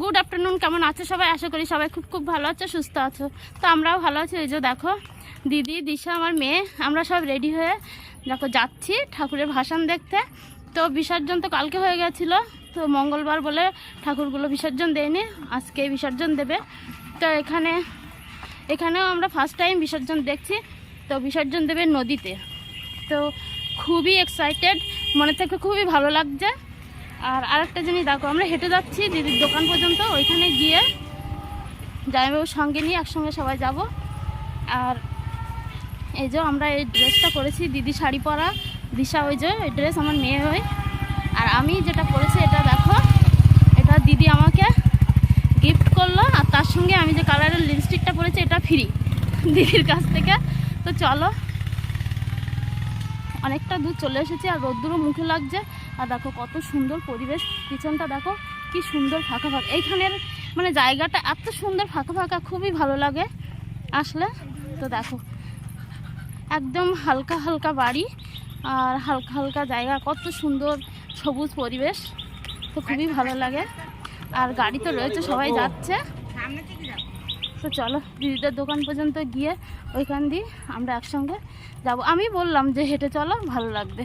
Good afternoon, কেমন আছো সবাই? আশা করি সবাই খুব খুব ভালো আছো, সুস্থ আছো। তো আমরাও ভালো আছি, এই যে দেখো, দিদি, দিশা, আমার মেয়ে, আমরা সব রেডি হয়ে দেখো যাচ্ছি ঠাকুরের ভাসান দেখতে। তো বিসর্জন তো কালকে হয়ে গেছিল, তো মঙ্গলবার বলে ঠাকুরগুলো বিসর্জন দেয়নি, আজকে বিসর্জন দেবে। তো এখানে, এখানেও আমরা ফার্স্ট টাইম বিসর্জন দেখছি, তো বিসর্জন দেবে নদীতে। তো খুবই এক্সাইটেড মনে থেকে খুবই ভালো লাগছে। আর আরেকটা জিনিস দেখো, আমরা হেঁটে যাচ্ছি দিদির দোকান পর্যন্ত, ওইখানে গিয়ে জামাইবাবুর সঙ্গে নিয়ে একসঙ্গে সবাই যাব। আর এই যে আমরা এই ড্রেসটা করেছি দিদি শাড়ি পরা, দিশা ওই যে, এই ড্রেস আমার মেয়ে হয় আর আমি যেটা পরেছি, এটা দেখো, এটা দিদি আমাকে গিফট করল, আর তার সঙ্গে আমি যে কালারের লিপস্টিকটা পরেছি, এটা ফ্রি দিদির কাছ থেকে। তো চলো, অনেকটা দূর চলে এসেছি, আর রোদ্দুরও মুখে লাগছে। আর দেখো কত সুন্দর পরিবেশ। পিছনটা দেখো কি সুন্দর ফাঁকা ফাঁকা। এইখানের মানে জায়গাটা এত সুন্দর ফাঁকা ফাঁকা, খুবই ভালো লাগে আসলে। তো দেখো, একদম হালকা হালকা বাড়ি আর হালকা হালকা জায়গা, কত সুন্দর সবুজ পরিবেশ, তো খুবই ভালো লাগে। আর গাড়ি তো রয়েছে, সবাই যাচ্ছে। তো চলো, দিদিদের দোকান পর্যন্ত গিয়ে ওইখান দিয়ে আমরা একসঙ্গে যাব। আমি বললাম যে হেঁটে চলো, ভালো লাগবে।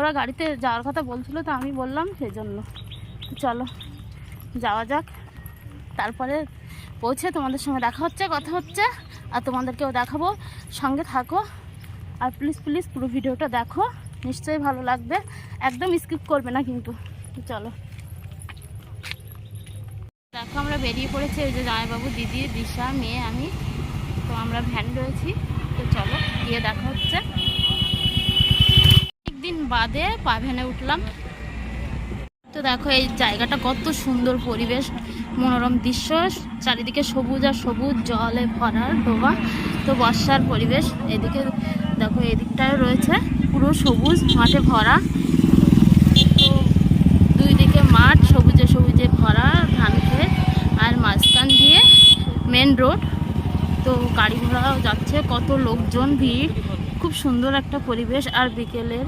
ওরা গাড়িতে যাওয়ার কথা বলছিল, তো আমি বললাম সেই জন্য চলো, যাওয়া যাক। তারপরে পৌঁছে তোমাদের সঙ্গে দেখা হচ্ছে, কথা হচ্ছে, আর তোমাদেরকেও দেখাবো। সঙ্গে থাকো। আর প্লিজ প্লিজ পুরো ভিডিওটা দেখো। নিশ্চয়ই ভালো লাগবে। একদম স্কিপ করবে না কিন্তু। চলো। দেখো, আমরা বেরিয়ে পড়েছি। ওই যে জামাইবাবু, দিদি, দিশা, মেয়ে, আমি। তো আমরা ভ্যান রয়েছি। তো চলো, গিয়ে দেখা হচ্ছে। একদিন বাদে পা ভ্যানে উঠলাম। তো দেখো, এই জায়গাটা কত সুন্দর পরিবেশ, মনোরম দৃশ্য, চারিদিকে সবুজ আর সবুজ জলে ভরা ডোবা, তো বর্ষার পরিবেশ। এদিকে দেখো, এদিকটায় রয়েছে পুরো সবুজ, মাঠে ভরা। তো দুই দিকে মাঠ, সবুজে সবুজে ভরা ধান ক্ষেত আর মাঝখান দিয়ে মেন রোড তো গাড়ি ঘোড়াও যাচ্ছে, কত লোকজন, ভিড়। খুব সুন্দর একটা পরিবেশ। আর বিকেলের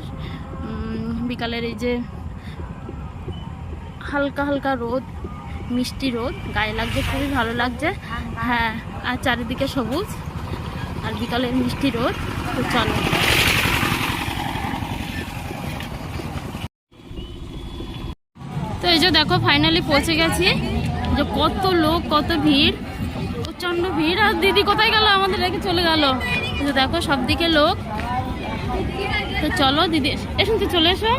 বিকালের এই যে হালকা হালকা রোদ, মিষ্টি রোদ, গায়ে লাগছে, খুবই ভালো লাগছে। হ্যাঁ আর চারিদিকে সবুজ, আর বিকালের মিষ্টি রোদ, তো চলো। তো এই যে দেখো ফাইনালি পৌঁছে গেছি। যে কত লোক, কত ভিড়, প্রচণ্ড ভিড়। আর দিদি কোথায় গেল? আমাদের রেখে চলে গেল। দেখো সব দিকে লোক। তো চলো, দিদি এসুন তো চলে এসো।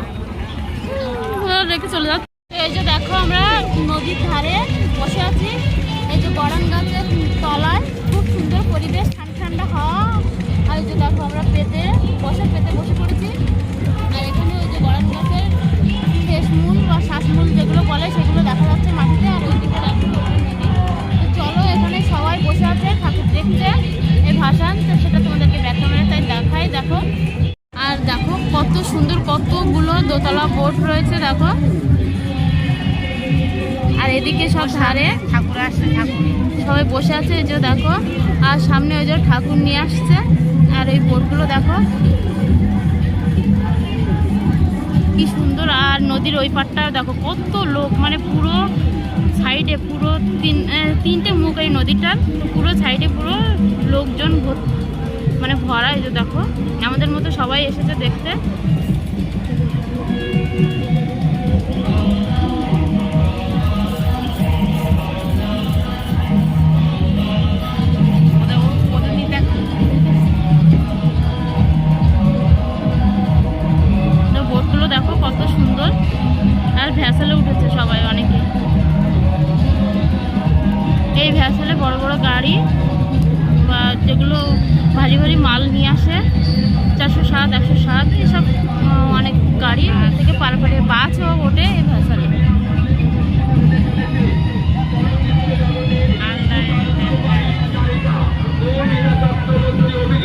রেখে চলে তো এই যে দেখো আমরা নদীর ধারে বসে আছি। এই যে গরম গাছের তলায়, খুব সুন্দর পরিবেশ, ঠান্ডা ঠান্ডা হাওয়া। আর এই যে দেখো আমরা পেতে বসে পেতে বসে পড়েছি। আর এখানে ওই যে গরম গাছের শেষমূল বা শ্বাসমূল যেগুলো বলে, সেগুলো দেখা যাচ্ছে মাটিতে। আর ওইদিকে দেখো তো চলো, এখানে সবাই বসে আছে, ঠাকুর দেখতে। এই ভাসান সেটা তোমাদেরকে ব্যাক ক্যামেরা তাই দেখাই। দেখো আর দেখো কত সুন্দর কতগুলো দোতলা বোট রয়েছে দেখো। আর এদিকে সব ধারে ঠাকুর আসছে ঠাকুর। সবাই বসে আছে এই যে দেখো। আর সামনে ওই যে ঠাকুর নিয়ে আসছে আর এই বোটগুলো দেখো। কি সুন্দর আর নদীর ওই পাড়টাও দেখো কত লোক মানে পুরো সাইডে পুরো তিন তিনটে মুখ এই নদীটার পুরো সাইডে পুরো লোকজন ভর- মানে ভরা এই যে দেখো, আমাদের মতো সবাই এসেছে দেখতে। ভ্যাসেলে উঠেছে সবাই অনেকে। এই ভ্যাসেলে বড় বড় গাড়ি। যেগুলো ভারী ভারী মাল নিয়ে আসে চারশো সাত একশো সাত এসব অনেক গাড়ি থেকে পারে পারে বাসও ওঠে এই ভ্যাসেলে আবার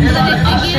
রাত্রে দেখতে গিয়ে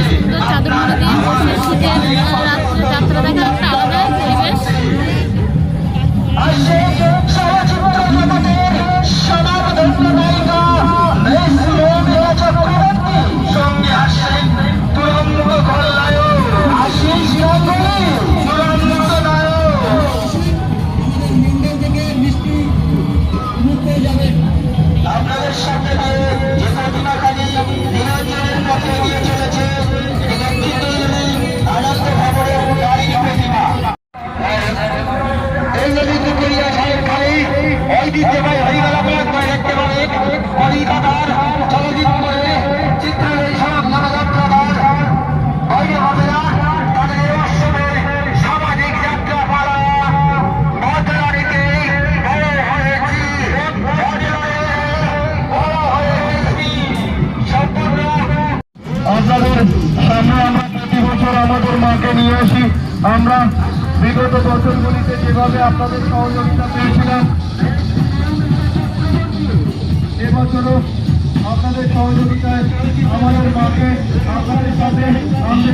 বিগত বছরগুলিতে যেভাবে আপনাদের সহযোগিতা পেয়েছিলাম এবছরও আপনাদের সহযোগিতায় আমাদের মাকে আপনাদের সাথে আমাদের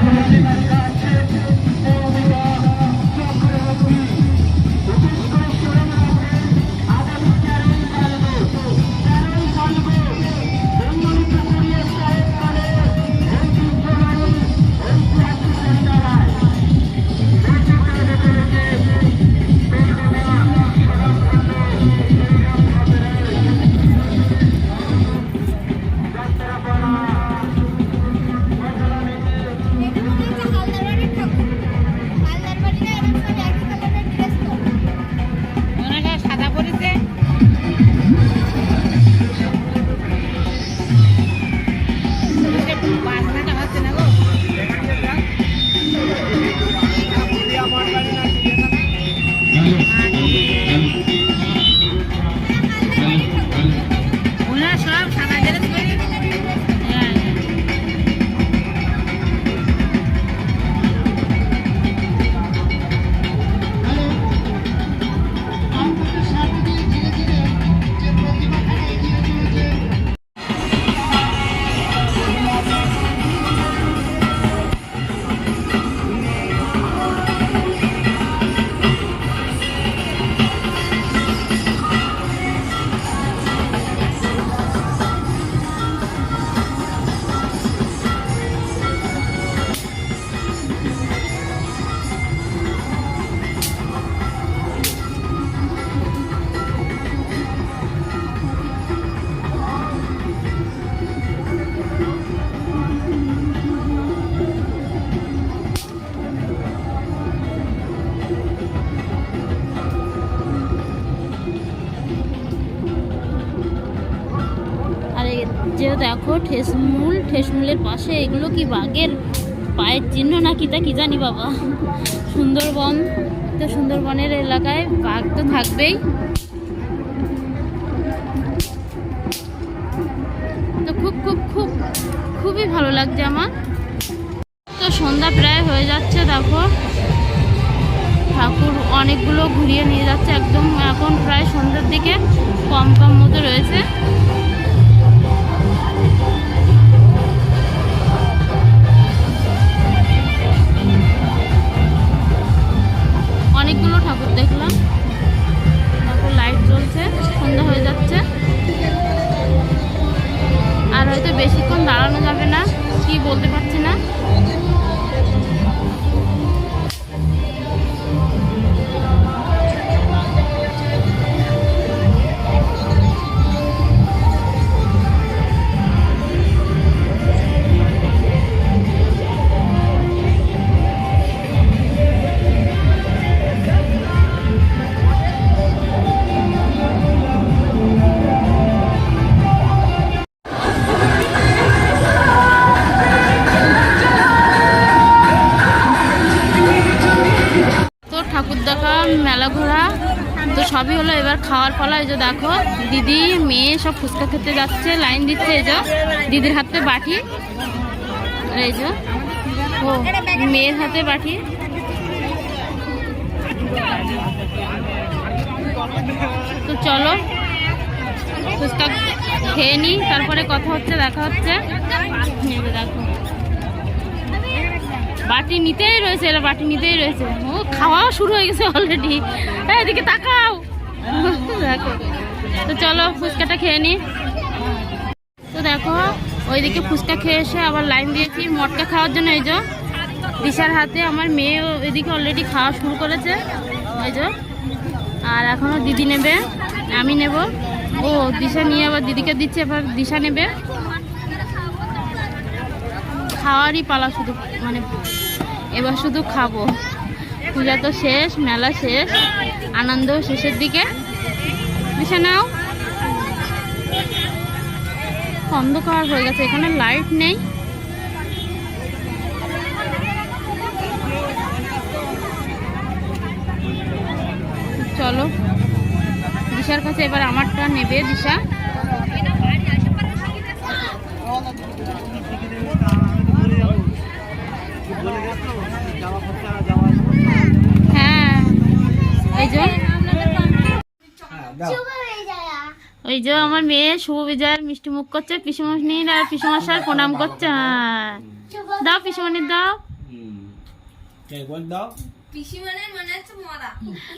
ঠেসমূল, ঠেসমূলের পাশে এগুলো কি বাঘের পায়ের চিহ্ন না কিতা কি জানি বাবা? সুন্দরবন তো সুন্দরবনের এলাকায় বাঘ তো থাকবেই। তো খুব খুব খুব, খুবই ভালো লাগছে আমার। তো সন্ধ্যা প্রায় হয়ে যাচ্ছে দেখো ঠাকুর অনেকগুলো ঘুরিয়ে নিয়ে যাচ্ছে, একদম এখন প্রায় সন্ধ্যার দিকে কম কম মতো রয়েছে। দেখলাম। আর খাওয়ার ফলে এই যে দেখো, দিদি, মেয়ে সব ফুচকা খেতে যাচ্ছে, লাইন দিচ্ছে এই যে, দিদির হাতে বাটি। এই যে, ও, মেয়ের হাতে বাটি। তো চলো, ফুচকা খেয়ে নি, তারপরে কথা হচ্ছে, দেখা হচ্ছে। দেখো। বাটি নিতেই রয়েছে, এরা বাটি নিতেই রয়েছে। ও খাওয়া শুরু হয়ে গেছে অলরেডি এদিকে তাকাও। দেখো। তো চলো ফুচকাটা খেয়ে নিই তো দেখো, ওইদিকে ফুচকা খেয়ে এসে আবার লাইন দিয়েছি মটকা খাওয়ার জন্য। এই যে দিশার হাতে আমার মেয়ে এদিকে অলরেডি খাওয়া শুরু করেছে। এই যে, আর এখনও দিদি নেবে, আমি নেব। ও, দিশা নিয়ে আবার দিদিকে দিচ্ছে, এবার দিশা নেবে। খাওয়ারই পালা শুধু মানে এবার শুধু খাব। পূজা তো শেষ, মেলা শেষ। আনন্দ, শেষের দিকে। দিশা নাও। অন্ধকার হয়ে গেছে, এখানে লাইট নেই। চলো, দিশার কাছে এবার আমারটা নেবে, দিশা হ্যাঁ এই যে ওই যে আমার মেয়ে শুভ বিজয়ের মিষ্টি মুখ করছে পিসুমণির আর পিসুমশার প্রণাম করছে। হ্যাঁ দাও। পিসুমণির দাও।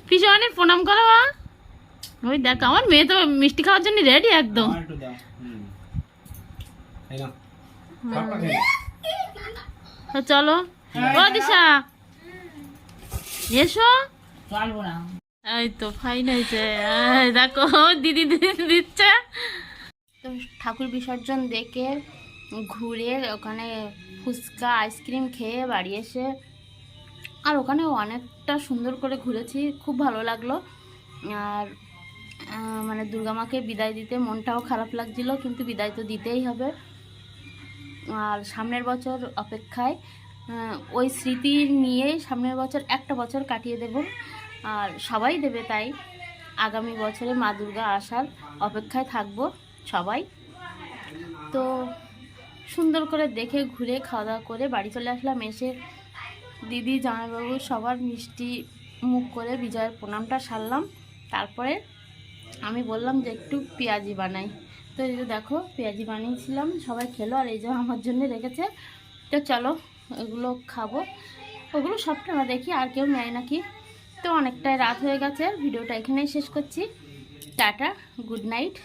পিসুমণির প্রণাম করো মা। ওই দেখ আমার মেয়ে তো মিষ্টি খাওয়ার জন্য রেডি একদম। চলো। ও দিশা। এসো। না। এই তো দেখো, দিদি তো ঠাকুর বিসর্জন দেখে ঘুরে ওখানে ফুচকা, আইসক্রিম খেয়ে বাড়ি এসে আর ওখানে অনেকটা সুন্দর করে ঘুরেছি, খুব ভালো লাগল। আর মানে দুর্গা মাকে বিদায় দিতে মনটাও খারাপ লাগছিল, কিন্তু বিদায় তো দিতেই হবে। আর সামনের বছর অপেক্ষায় ওই স্মৃতি নিয়েই সামনের বছর একটা বছর কাটিয়ে দেব। আর সবাই দেবে তাই। আগামী বছরে মা দুর্গা আসার অপেক্ষায় থাকব সবাই। তো সুন্দর করে দেখে ঘুরে খাওয়া দাওয়া করে বাড়ি চলে আসলাম। এসে দিদি, জামাইবাবু সবার মিষ্টি মুখ করে বিজয়ের প্রণামটা সারলাম। তারপরে আমি বললাম যে একটু পেঁয়াজি বানাই। তো এই যে দেখো, পেঁয়াজি বানিয়েছিলাম, সবাই খেলো আর এই যে আমার জন্য রেখেছে। তো চলো, এগুলো খাব। ওগুলো সবটা আমরা দেখি, আর কেউ নেয় নাকি? তো অনেকটাই রাত হয়ে গেছে ভিডিওটা এখানেই শেষ করছি। টাটা গুড নাইট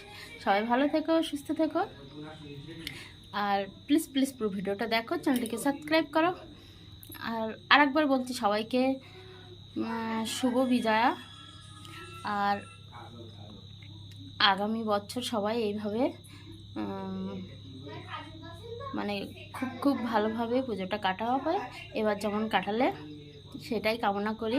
সবাই ভালো থেকো, সুস্থ থেকো। আর প্লিজ প্লিজ পুরো ভিডিওটা দেখো চ্যানেলটিকে সাবস্ক্রাইব করো। আর আরেকবার বলছি সবাইকে শুভ বিজয়া। আর আগামী বছর সবাই এইভাবে মানে খুব খুব ভালোভাবে পুজোটা কাটা হবে এবার যেমন কাটালে সেটাই কামনা করি।